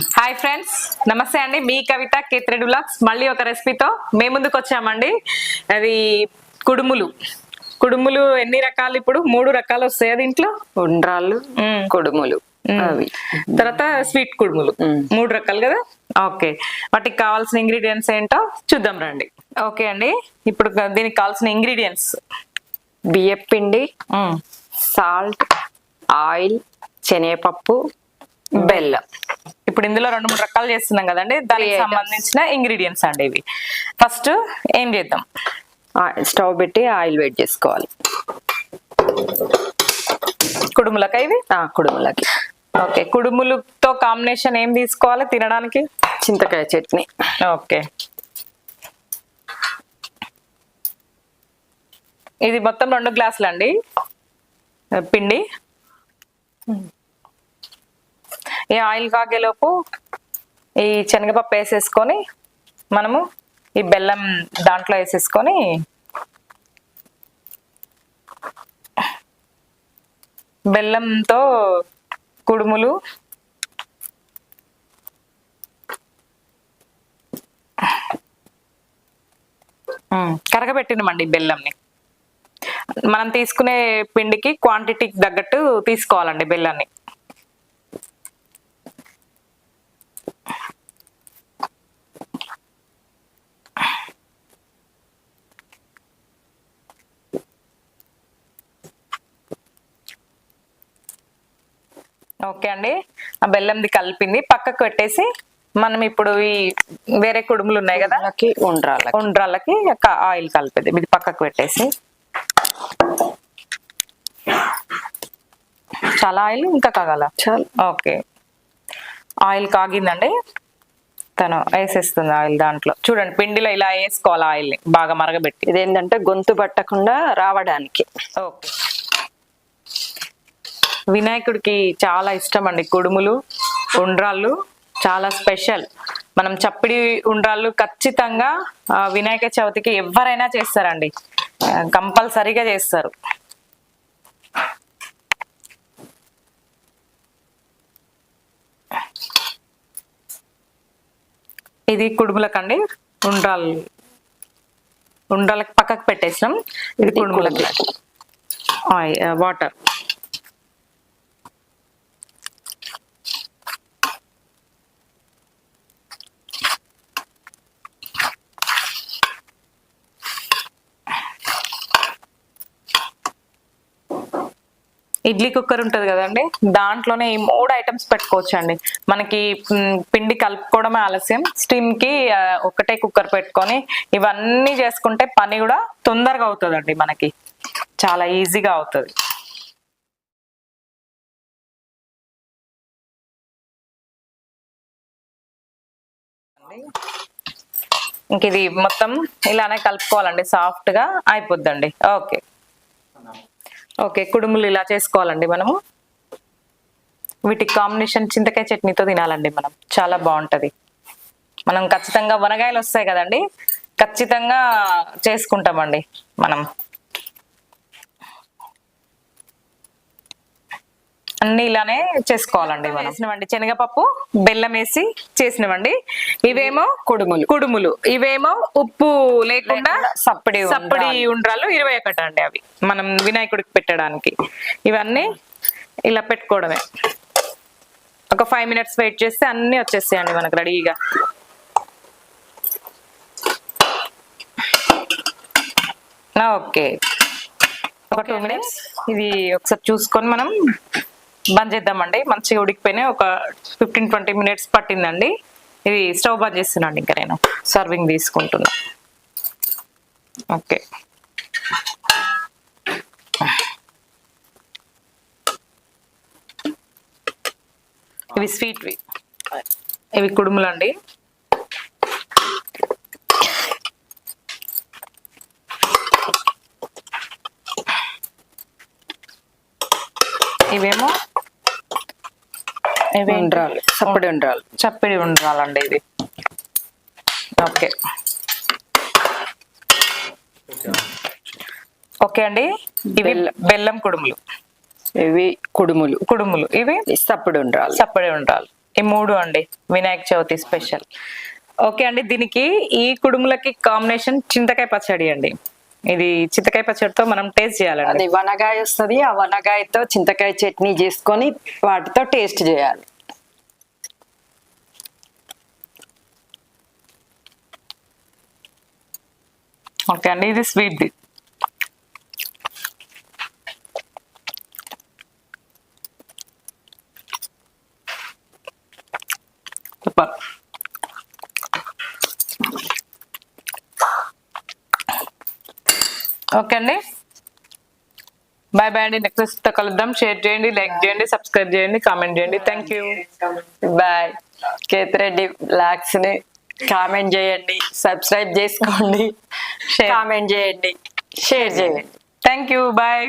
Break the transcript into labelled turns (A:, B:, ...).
A: Hi friends నమస్తే అండి. మీ కవిత కేత్రెడ్ blogs మళ్ళీ ఒక రెసిపీతో మేము ముందుకు వచ్చామండి. అది కుడుములు. కుడుములు ఎన్ని రకాలు ఇప్పుడు? మూడు రకాలు వస్తాయి దీంట్లో?
B: ఉండ్రాళ్ళు. కుడుములు అవి.
A: తర్వాత స్వీట్ కుడుములు. మూడు రకాలు కదా? ఓకే. వాటికి కావాల్సిన ఇంగ్రీడియంట్స్ ఏంటో చూద్దాం రండి. ఓకే అండి. ఇప్పుడు దీనికి కావాల్సిన ఇంగ్రీడియంట్స్.
B: బియ్యం పిండి సాల్ట్ ఆయిల్ శనగపప్పు బెల్లం
A: ఇప్పుడు ఇందులో రెండు మూడు రకాలు చేస్తున్నాం కదండి. దానికి. సంబంధించిన ఇంగ్రీడియంట్స్ అండి ఇవి. ఫస్ట్ ఏం చేద్దాం?
B: స్టవ్ పెట్టి ఆయిల్ వేడి చేసుకోవాలి.
A: కుడుములక ఇవి?
B: కుడుములకి.
A: ఓకే కుడుములతో కాంబినేషన్ ఏం తీసుకోవాలి తినడానికి?
B: చింతకాయ చట్నీ.
A: ఓకే. ఇది మొత్తం రెండు గ్లాసులు అండి పిండి ఈ ఆయిల్ కాగేలోపు ఈ శనగపప్పు వేసేసుకొని మనము ఈ బెల్లం దాంట్లో వేసేసుకొని బెల్లంతో కుడుములు కరగబెట్టినమండి బెల్లంని. మనం తీసుకునే పిండికి క్వాంటిటీకి తగ్గట్టు తీసుకోవాలండి బెల్లాన్ని. ఓకే అండి. ఆ బెల్లంది కలిపింది. పక్కకు పెట్టేసి మనం ఇప్పుడు ఈ వేరే కుడుములు ఉన్నాయి కదా?
B: కుడుములకి ఉండ్రాళ్ళకి.
A: ఉండ్రాళ్ళకి క- ఆయిల్ కలిపేది. ఇది పక్కకు పెట్టేసి. చాలా ఆయిల్ ఇంకా కాగాల? ఓకే. ఆయిల్ కాగిందండి. తను వేసేస్తుంది ఆయిల్ దాంట్లో. చూడండి పిండిలో ఇలా వేసుకోవాలి ఆయిల్ని. బాగా మరగబెట్టి.
B: ఇదేంటంటే గొంతు పట్టకుండా రావడానికి.
A: ఓకే. వినాయకుడికి చాలా ఇష్టం అండి. కుడుములు ఉండ్రాళ్ళు చాలా స్పెషల్. మనం చప్పిడి ఉండ్రాళ్ళు ఖచ్చితంగా వినాయక చవితికి ఎవరైనా చేస్తారండి. కంపల్సరీగా చేస్తారు. ఇది కుడుములకండి. ఉండ్రాళ్ళు. ఉండ్రాళ్ళకి పక్కకు పెట్టేసినాం. ఇది కుడుములకి. వాటర్. ఇడ్లీ కుక్కర్ ఉంటుంది కదండి దాంట్లోనే ఈ మూడు ఐటమ్స్ పెట్టుకోవచ్చు అండి మనకి పిండి కలుపుకోవడమే ఆలస్యం. స్టీమ్కి ఒకటే కుక్కర్ పెట్టుకొని ఇవన్నీ చేసుకుంటే పని కూడా తొందరగా అవుతుందండి మనకి. చాలా ఈజీగా అవుతుంది. ఇంక ఇది మొత్తం ఇలానే కలుపుకోవాలండి సాఫ్ట్గా అయిపోద్దండి. ఓకే. ఓకే కుడుములు ఇలా చేసుకోవాలండి మనము. వీటికి కాంబినేషన్ చింతకాయ చట్నీతో తినాలండి మనం. చాలా బాగుంటుంది. మనం ఖచ్చితంగా వనగాయలు వస్తాయి కదండి? ఖచ్చితంగా చేసుకుంటామండి మనం. అన్ని ఇలానే చేసుకోవాలండి వేసినవండి. శనగపప్పు బెల్లం వేసి చేసినవండి. ఇవేమో
B: కుడుములు.
A: కుడుములు. ఇవేమో ఉప్పు లేకుండా
B: లేకుండా సప్పడి
A: సప్పడి ఉండ్రాలు ఇరవై ఒకటి అండి అవి. మనం వినాయకుడికి పెట్టడానికి. ఇవన్నీ ఇలా పెట్టుకోవడమే. ఒక ఫైవ్ మినిట్స్ వెయిట్ చేస్తే అన్ని వచ్చేస్తాయండి మనకు రెడీగా. ఓకే. ఒక టూ మినిట్స్. ఇది ఒకసారి చూసుకొని మనం బంద్ చేద్దామండి. మంచిగా ఉడికిపోయినా ఒక ఫిఫ్టీన్ ట్వంటీ మినిట్స్ పట్టిందండి. ఇది స్టవ్ బంద్ చేస్తున్నాను ఇంకా నేను. సర్వింగ్ తీసుకుంటున్నా. ఓకే ఇవి స్వీట్వి ఇవి కుడుములండి. ఇవేమో ఇవి
B: ఉండ్రాళ్ళు సప్పడి ఉండ్రాళ్ళు
A: చప్పిడి ఉండాలండి ఇది ఓకే. ఓకే అండి. ఇవి
B: బెల్లం.
A: కుడుములు.
B: ఇవి కుడుములు.
A: కుడుములు. ఇవి
B: సప్పడి ఉండ్రాళ్ళు
A: చప్పడి ఉండాలి ఈ మూడు అండి. వినాయక చవితి స్పెషల్. ఓకే అండి. దీనికి ఈ కుడుములకి కాంబినేషన్ చింతకాయ పచ్చడి అండి. ఇది చింతకాయ పచ్చడితో మనం టేస్ట్ చేయాలండి.
B: అది వనగాయ వస్తుంది ఆ వనగాయతో చింతకాయ చట్నీ చేసుకొని వాటితో టేస్ట్ చేయాలి.
A: ఓకే అండి ఇది స్వీట్ది ఓకే అండి. బాయ్ బాయ్ అండి. నెక్స్ట్ కలుద్దాం. షేర్ చేయండి లైక్ చేయండి సబ్స్క్రైబ్ చేయండి కామెంట్ చేయండి. థ్యాంక్ యూ
B: బాయ్ కేతిరెడ్డి బ్లాగ్స్ని కామెంట్ చేయండి సబ్స్క్రైబ్ చేసుకోండి. కామెంట్ చేయండి. షేర్ చేయండి.
A: Thank you bye